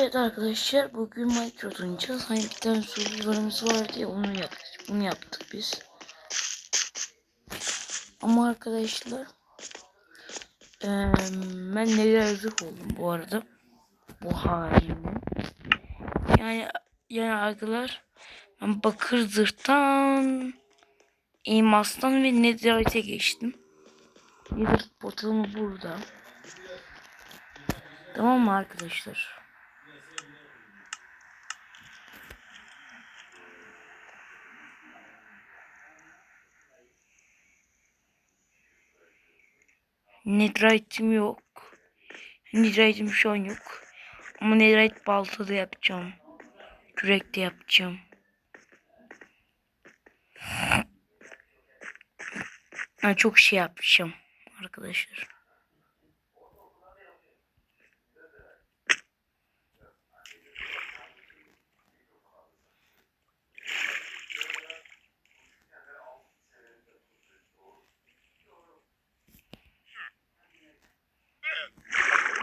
Evet arkadaşlar bugün Minecraft oynayacağız. Hani bir tane survivor'ımız vardı ya onu yaptık. Bunu yaptık biz. Ama arkadaşlar eee, ben neler hazır oldum bu arada. Bu halimle. Yani yani arkadaşlar ben bakır zırhtan elmastan ve netherite'e geçtim. Nether portalım burada. Tamam mı arkadaşlar? Netherite'im yok. Netherite'im şu an yok. Ama Netherite balta da yapacağım. Kürek de yapacağım. Ben çok şey yapacağım arkadaşlar.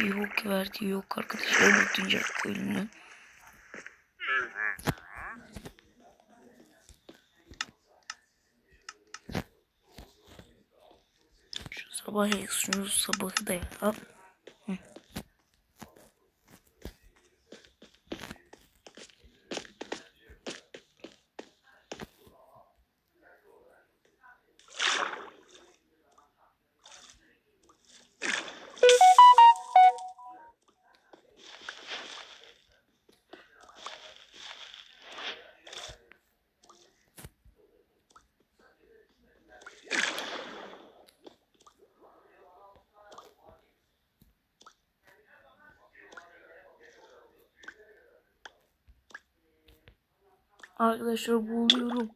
Yok verdi yok arkadaşlar bütün ölümden. Şu sabah şunu sabahı da yap. Arkadaşlar buluyorum.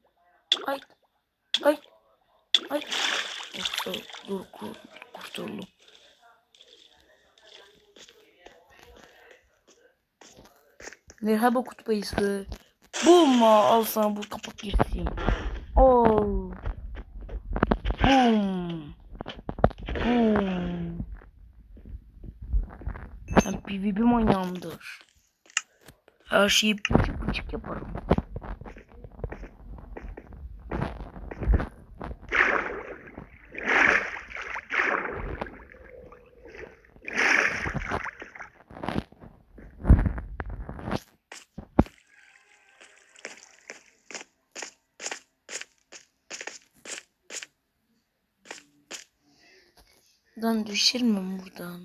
Ay. Ay. Ay. Yoksa dur kur, kurtuldum. Merhaba kutup ayısı. Bum al sana bu kapak girsin. Al. Bum. Bum. Ben PvP manyağımdır. Her şeyi pıçık pıçık yaparım. Buradan düşer mi buradan?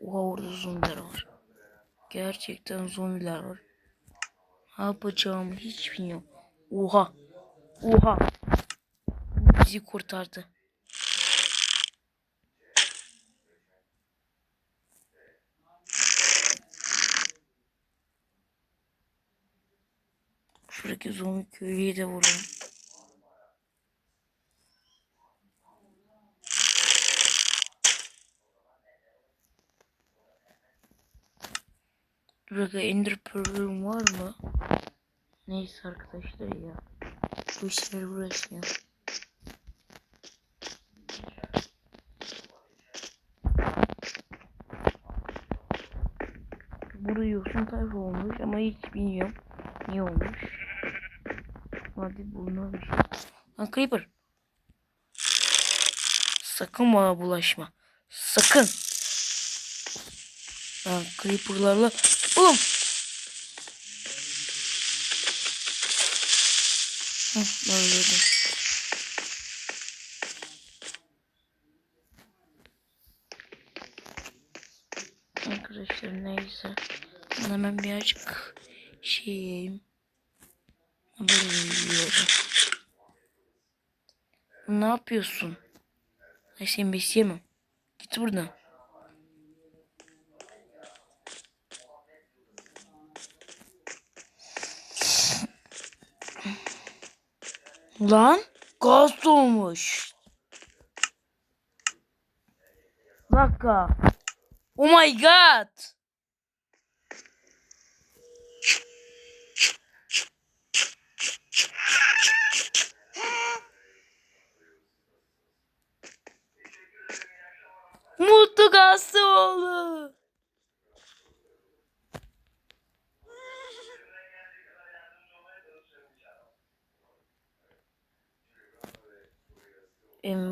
Oha orada zombiler var. Gerçekten zombiler var. Ne yapacağımı hiç bilmiyorum. Oha. Oha. Bizi kurtardı. Şuradaki zombi köylüyü de vuralım. Burada Ender Pearl'üm var mı? Neyse arkadaşlar ya. Bu işler burası ya. Burada yosun tayfa olmuş ama hiç bilmiyorum. Niye olmuş? Hadi bulunur. Lan Creeper. Sakın bana bulaşma. Sakın. Ben Creeper'larla Şey yiyeyim. Böyle yiyorum. Ne yapıyorsun? Ay seni besleyemem. Git buradan. Lan gaz dolmuş. Dakika. Oh my god. Mutlu gazlı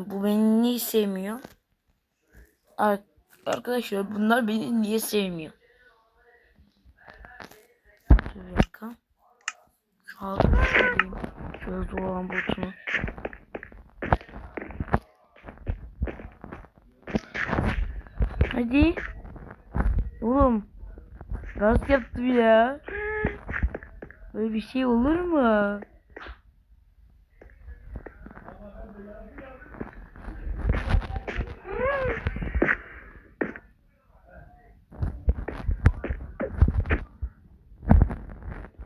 bu beni niye sevmiyor? Ar- Arkadaşlar bunlar beni niye sevmiyor? Dur dakika. Şu altını söyleyeyim. Botunu. Hadi. Oğlum. Gaz yaptım ya. Böyle bir şey olur mu?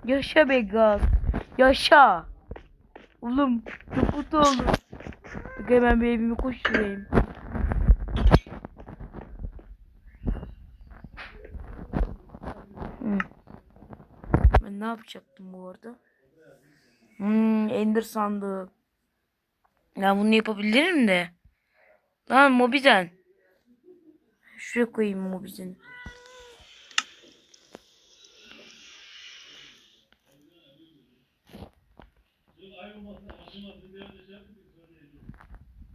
Yaşa be gaz. Yaşa. Oğlum çok mutlu oldum. Bak hemen bir evimi koşturayım. Hı. Ben ne yapacaktım bu arada? Hmm, Ender sandığı. Ya bunu yapabilirim de. Lan Mobizen. Şuraya koyayım Mobizen'i.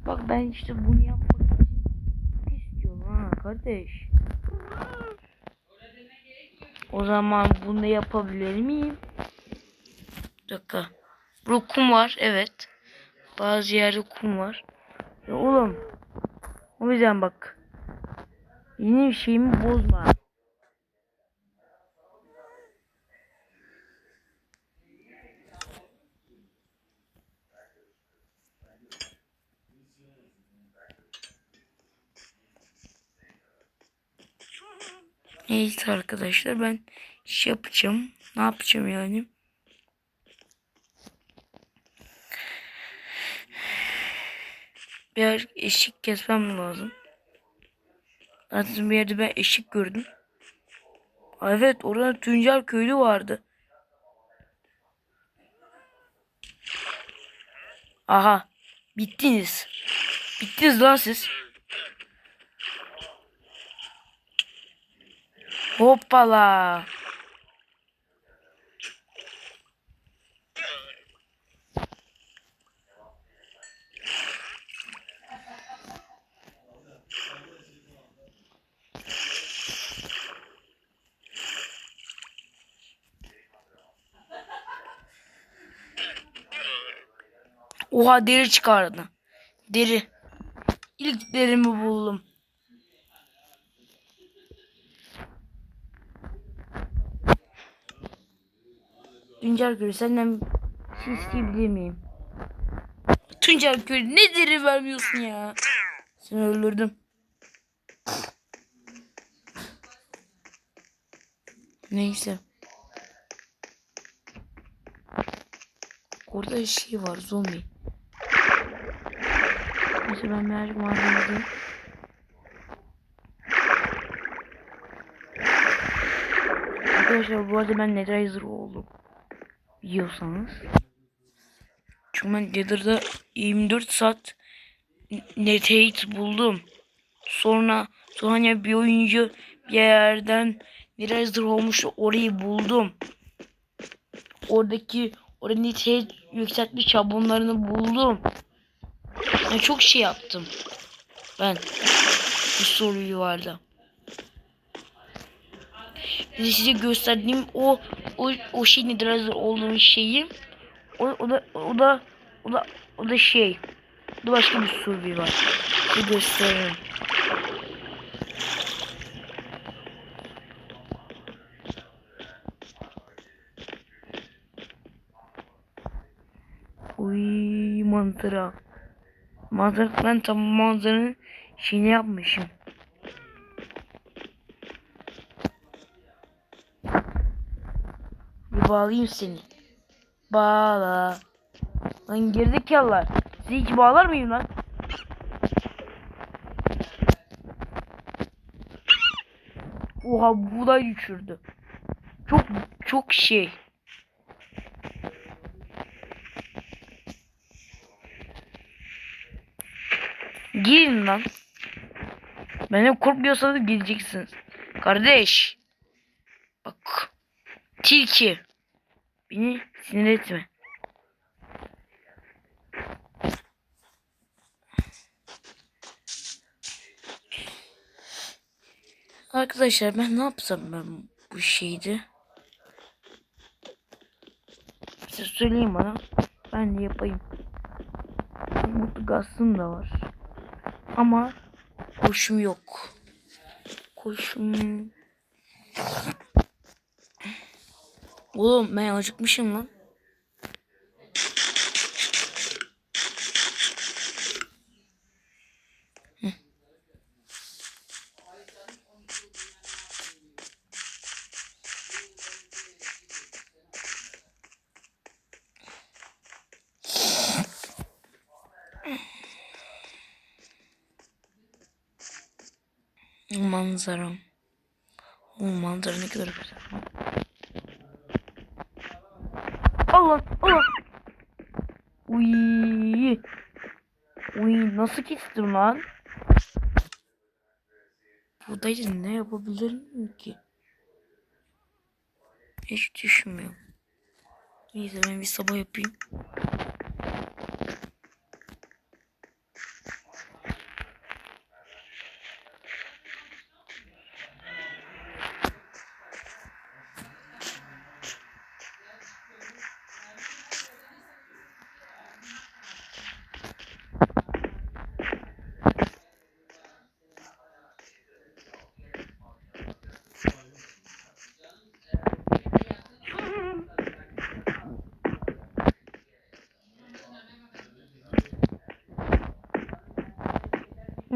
Bak ben işte bunu yapmak için istiyorum ha kardeş. O zaman bunu yapabilir miyim? Bir dakika. Burada kum var evet. Bazı yerde kum var. Ya oğlum. O yüzden bak. Yeni bir şeyimi bozma. Neyse arkadaşlar ben iş yapacağım. Ne yapacağım yani? Bir eşik kesmem lazım. Zaten bir yerde ben eşik gördüm. Evet orada Tüncer köylü vardı. Aha. Bittiniz. Bittiniz lan siz. Hoppala. Oha deri çıkardı. Deri. İlk derimi buldum. Tuncer Gül senden şey isteyebilir miyim? Tuncer Gül ne deri vermiyorsun ya? Seni öldürdüm. Neyse. Orada şey var zombi. Neyse ben birazcık malzeme edeyim. Arkadaşlar bu arada ben Nether oldum. Biliyorsanız. Çünkü ben Nether'da 24 saat Netherite buldum. Sonra sonra bir oyuncu bir yerden Nether olmuştu orayı buldum. Oradaki oranın Netherite yükseltme çabonlarını buldum. Yani çok şey yaptım. Ben bu soruyu vardı. Bir de size gösterdiğim o o o şey nedir hazır olduğum şeyi o, o da o da o da o da şey da başka bir soru var. Size gösteririm. Uy manzara. Manzara ben tam manzaranın şeyini yapmışım. Bir bağlayayım seni. Bağla. Lan gerizekalılar. Sizi hiç bağlar mıyım lan? Oha buğday düşürdü. Çok çok şey. Girin lan. Benden korkmuyorsanız geleceksiniz. Kardeş. Bak. Tilki. Beni sinir etme. Arkadaşlar ben ne yapsam ben bu şeydi? Size şey söyleyeyim bana. Ben de yapayım. Mutlu gazım da var. Ama koşum yok. Koşum Oğlum ben acıkmışım lan. Manzaram. O manzara ne kadar güzel. Allah Allah. Uy. Uy nasıl kestim lan? Buradaydı ne yapabilirim ki? Hiç düşünmüyorum. Neyse ben bir sabah yapayım.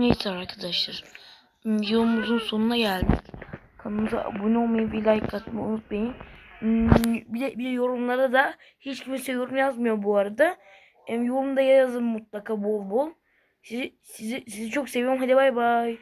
Neyse arkadaşlar. Videomuzun sonuna geldik. Kanalımıza abone olmayı, bir like atmayı unutmayın. Hmm, Bir bir yorumlara da hiç kimse yorum yazmıyor bu arada. Yorumda yazın mutlaka bol bol. Sizi, sizi, sizi çok seviyorum. Hadi bay bay.